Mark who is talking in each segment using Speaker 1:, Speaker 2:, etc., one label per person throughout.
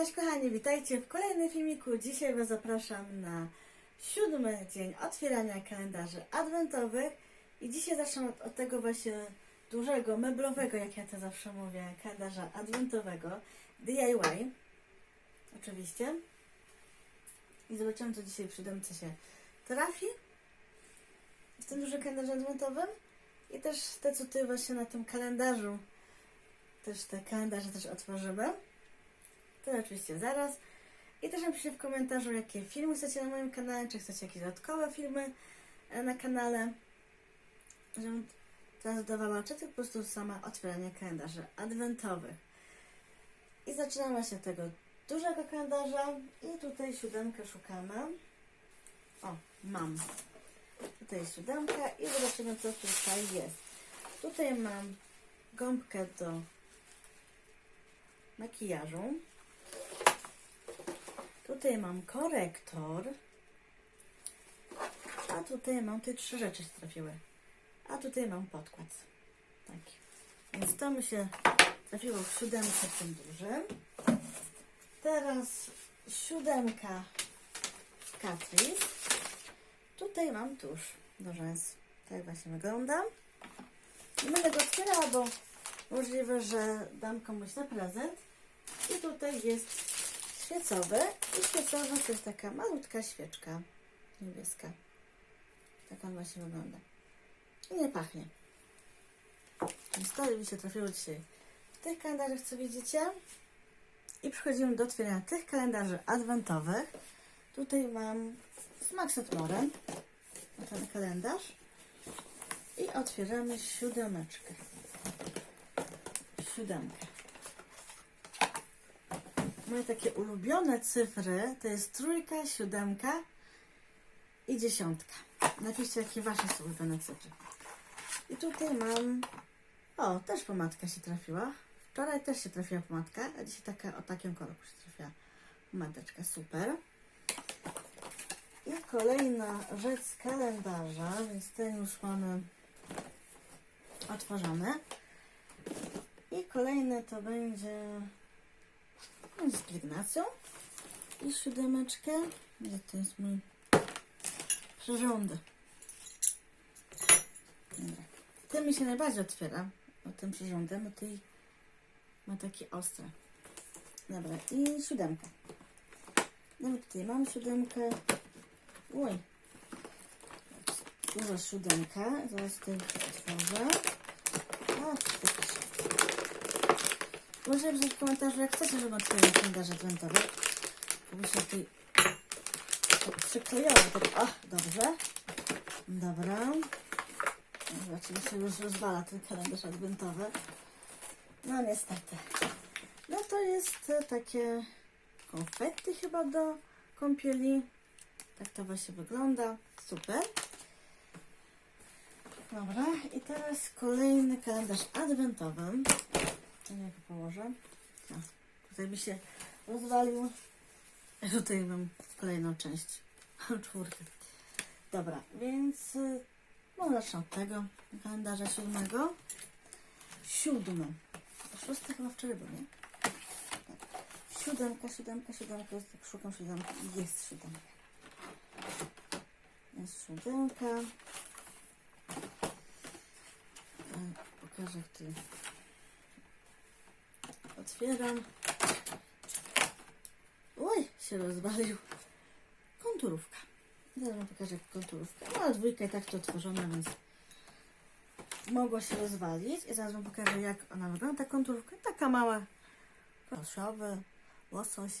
Speaker 1: Cześć kochani, witajcie w kolejnym filmiku. Dzisiaj Was zapraszam na siódmy dzień otwierania kalendarzy adwentowych i dzisiaj zacznę od, od tego właśnie dużego, meblowego, jak ja to zawsze mówię, kalendarza adwentowego DIY. Oczywiście. I zobaczymy, co dzisiaj przy domce się trafi w tym dużym kalendarzu adwentowym i też te, co Ty właśnie na tym kalendarzu też te kalendarze też otworzymy. To oczywiście zaraz. I też napiszcie w komentarzu, jakie filmy chcecie na moim kanale, czy chcecie jakieś dodatkowe filmy e, na kanale, żebym teraz dodawała, czy to po prostu sama otwieranie kalendarzy adwentowych. I zaczynamy się od tego dużego kalendarza i tutaj siódemkę szukamy. O, mam. Tutaj jest siódemka i zobaczymy, co tutaj jest. Tutaj mam gąbkę do makijażu. Tutaj mam korektor. A tutaj mam te trzy rzeczy trafiły. A tutaj mam podkład. Taki. Więc to mi się trafiło w siódemkę w tym dużym. Teraz siódemka Catrice. Tutaj mam tusz do rzęs. Tak właśnie wygląda. Nie będę go otwierała, bo możliwe, że dam komuś na prezent. I tutaj jest świecowy. I świecowa to jest taka malutka świeczka niebieska. Tak on właśnie wygląda. I nie pachnie. Więc to mi się trafiło dzisiaj w tych kalendarzach, co widzicie. I przechodzimy do otwierania tych kalendarzy adwentowych. Tutaj mam z Maxet Morem ten kalendarz. I otwieramy siódemeczkę. Siódemkę. Moje takie ulubione cyfry to jest trójka, siódemka i dziesiątka. Napiszcie, jakie wasze są ulubione cyfry. I tutaj mam... O, też pomadka się trafiła. Wczoraj też się trafiła pomadka, a dzisiaj taka, o takim koloru się trafiła pomadeczka. Super. I kolejna rzecz z kalendarza, więc ten już mamy otworzony. I kolejne to będzie z pielęgnacją i siódemeczkę. Gdzie to jest mój przyrząd? Dobra. Ten mi się najbardziej otwiera, o tym przyrządem, bo tej ma takie ostre. Dobra, i siódemka. No tutaj mam siódemkę. Oj. Duża siódemka. Zaraz tutaj otworzę. A. Możecie pisać w komentarzu, jak chcecie, żebym otwierał kalendarze adwentowe. Bo się tutaj tak. Tak, o, dobrze. Dobra. Zobaczymy, się już rozwala ten kalendarz adwentowy. No niestety. No to jest e, takie konfetti chyba do kąpieli. Tak to właśnie wygląda. Super. Dobra, i teraz kolejny kalendarz adwentowy. Ja go położę. Tutaj mi się rozwalił. Tutaj mam kolejną część. Czwórkę. Dobra, więc y, no zacznę od tego kalendarza siódmego. Siódmy. Szósty chyba wczoraj był, nie? Siódemka, siódemka, siódemka. Jest, tak szukam siódemki. Jest siódemka. Jest siódemka. E, Pokażę, jak tu otwieram. Oj, się rozwalił. Konturówka. Zaraz wam pokażę jak konturówka. No, dwójka i tak to otworzona, więc mogła się rozwalić. I zaraz wam pokażę jak ona wygląda. Ta konturówka taka mała. Prosiowy, łosoś.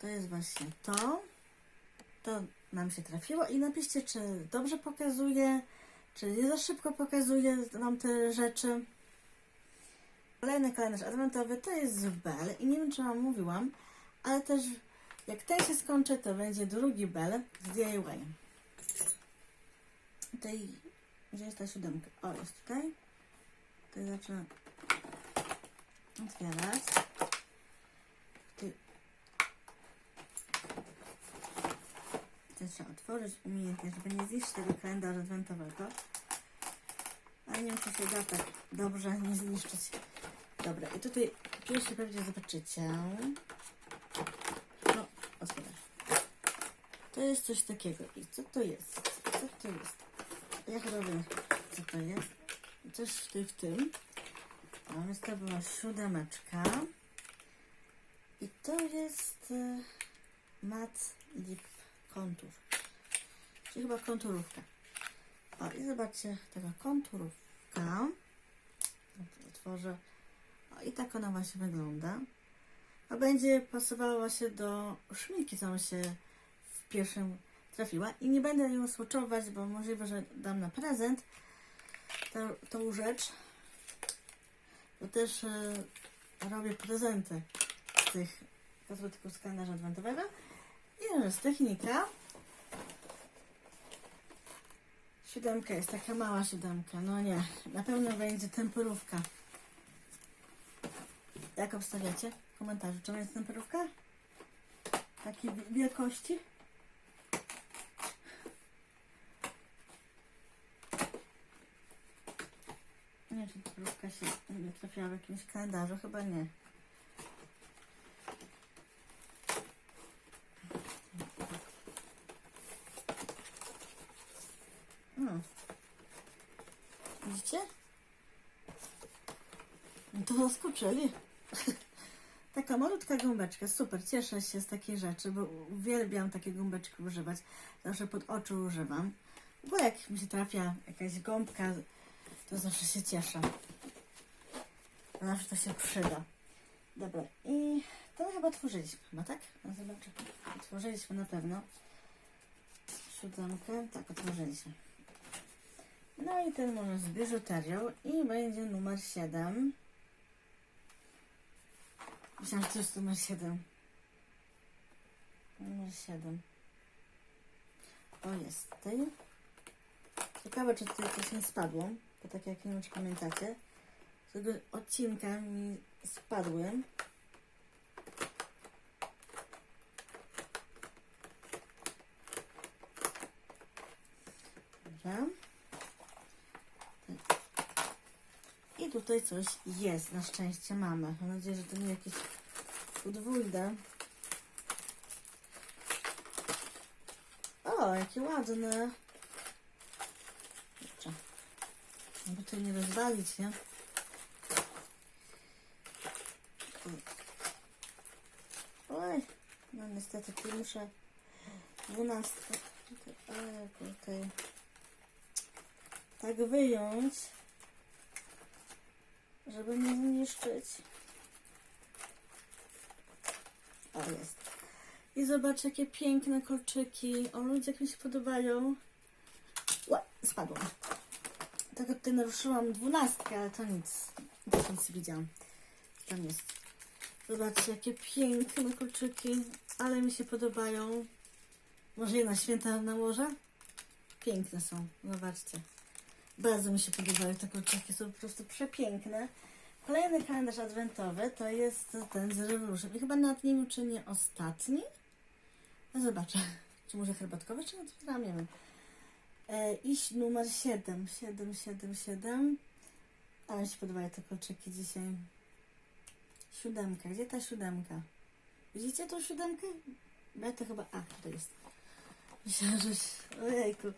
Speaker 1: To jest właśnie to. To nam się trafiło. I napiszcie, czy dobrze pokazuje, czy nie za szybko pokazuje wam te rzeczy. Kolejny kalendarz adwentowy to jest z Bell i nie wiem czy Wam mówiłam, ale też jak ten się skończy, to będzie drugi Bell z DIY. Tutaj, gdzie jest ta siódemka? O, jest tutaj. Tutaj zacznę otwierać. Tutaj trzeba otworzyć umiejętnie, żeby nie zniszczyć tego kalendarza adwentowego. Ale nie wiem, czy się da tak dobrze nie zniszczyć. Dobra, i tutaj pierwszy pewnie zobaczycie. No, osłonę. To jest coś takiego. I co to jest? Co to jest? Ja chyba wiem, co to jest. Coś w tym, w tym. No, więc to była siódemeczka. I to jest e, mat lip kontur. Czyli chyba konturówka. O, i zobaczcie, taka konturówka. Otworzę. I tak ona właśnie wygląda. A będzie pasowała właśnie do szminki, co się w pierwszym trafiła. I nie będę ją swatchować, bo możliwe, że dam na prezent tą, tą rzecz. Bo też e, robię prezenty z tych kosmetyków z kalendarza adwentowego. I z technika. Siódemka jest taka mała siódemka. No nie, na pewno będzie temperówka. Jak obstawiacie? W komentarzu, czy jest temperówka? Takiej wi- wielkości? Nie wiem, czy temperówka się trafiła w jakimś kalendarzu, chyba nie. No. Widzicie? No to zaskoczyli. Taka malutka gąbeczka, super, cieszę się z takiej rzeczy, bo uwielbiam takie gąbeczki używać. Zawsze pod oczy używam. Bo jak mi się trafia jakaś gąbka, to zawsze się cieszę. Zawsze to się przyda. Dobra, i to chyba otworzyliśmy, chyba tak? No zobaczę. Otworzyliśmy na pewno. Siódemkę, tak, otworzyliśmy. No i ten może z biżuterią i będzie numer 7. Myślałam, że to jest numer 7. Numer 7. O, jest tutaj. Ciekawe, czy tutaj coś nie spadło, bo tak jak nie wiem, czy pamiętacie, z tego odcinka mi spadły. Dobra. Tutaj coś jest, na szczęście mamy. Mam nadzieję, że to nie jakieś podwójne. O, jakie ładne. Kurczę. Żeby tutaj nie rozwalić, nie? Oj, no niestety tu muszę dwunastkę tutaj, tutaj tak wyjąć żeby nie zniszczyć. O, jest. I zobacz, jakie piękne kolczyki. O, ludzie, jak mi się podobają. Ła, spadłam. Tak tutaj naruszyłam dwunastkę, ale to nic. To nic widziałam. Tam jest. Zobaczcie, jakie piękne kolczyki. Ale mi się podobają. Może je na święta nałożę? Piękne są. Zobaczcie. Bardzo mi się podobają te kolczyki, są po prostu przepiękne. Kolejny kalendarz adwentowy to jest ten z Revolution. I chyba nie wiem, czy nie ostatni. No zobaczę. Czy może herbatkowy, czy otwieram, nie wiem. E, iść numer 7. 7, 7, 7. Ale mi się podobają te kolczyki dzisiaj. Siódemka. Gdzie ta siódemka? Widzicie tą siódemkę? Ja to chyba... A, tutaj jest. Myślałam, że... Ojejku.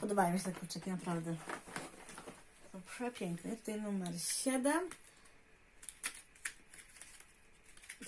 Speaker 1: Podobają mi się te kolczyki, naprawdę. To przepiękne. Tutaj numer 7.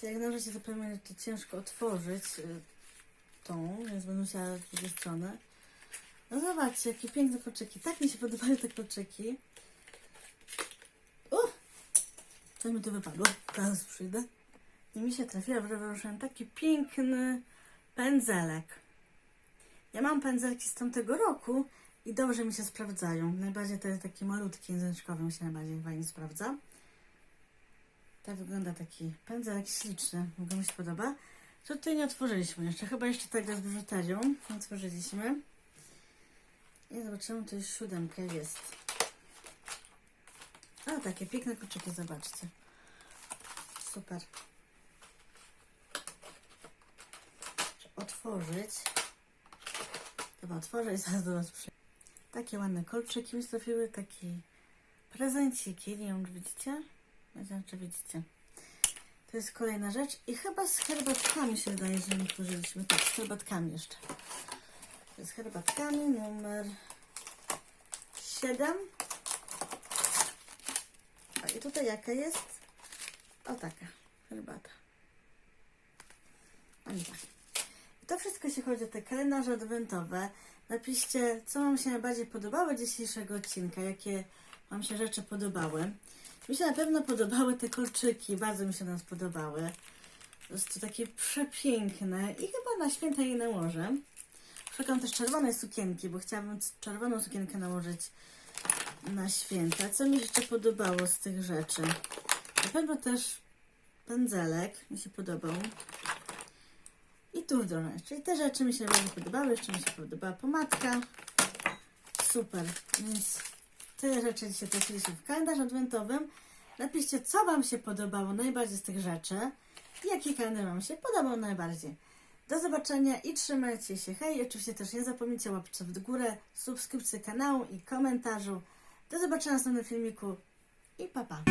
Speaker 1: To jak możecie zapewne to ciężko otworzyć y, tą, więc będę musiała z drugiej strony. No zobaczcie, jakie piękne kolczyki. Tak mi się podobają te kolczyki. O! Co mi tu wypadło? Teraz przyjdę. I mi się trafiła w Revolution taki piękny pędzelek. Ja mam pędzelki z tamtego roku i dobrze mi się sprawdzają. Najbardziej te takie malutkie, języczkowe mi się najbardziej fajnie sprawdza. Tak wygląda taki pędzelek śliczny. Bardzo mi się podoba. Tutaj nie otworzyliśmy jeszcze. Chyba jeszcze tego z biżuterią. Nie otworzyliśmy. I zobaczymy, to już siódemka jest. O, takie piękne kolczyki, zobaczcie. Super. Otworzyć. Chyba otworzę i zaraz do Was przy... Takie ładne kolczyki mi trafiły, takie prezenciki. Nie wiem, czy widzicie? Nie wiem, czy widzicie. To jest kolejna rzecz. I chyba z herbatkami się wydaje, że nie otworzyliśmy. Tak, z herbatkami jeszcze. z herbatkami numer 7. O, i tutaj jaka jest? O taka herbata. O nie tak. To wszystko jeśli chodzi o te kalendarze adwentowe. Napiszcie, co Wam się najbardziej podobało dzisiejszego odcinka, jakie Wam się rzeczy podobały. Mi się na pewno podobały te kolczyki, bardzo mi się one podobały. Po prostu takie przepiękne i chyba na święta je nałożę. Szukam też czerwonej sukienki, bo chciałabym czerwoną sukienkę nałożyć na święta. Co mi się jeszcze podobało z tych rzeczy? Na pewno też pędzelek mi się podobał. I tuż do nas. Czyli te rzeczy mi się bardzo podobały. Jeszcze mi się podobała pomadka. Super. Więc tyle rzeczy dzisiaj trafiliśmy w kalendarz adwentowym. Napiszcie, co Wam się podobało najbardziej z tych rzeczy. I jaki kalendarz Wam się podobał najbardziej. Do zobaczenia i trzymajcie się. Hej, oczywiście też nie zapomnijcie łapce w górę, subskrypcji kanału i komentarzu. Do zobaczenia w następnym filmiku i pa pa.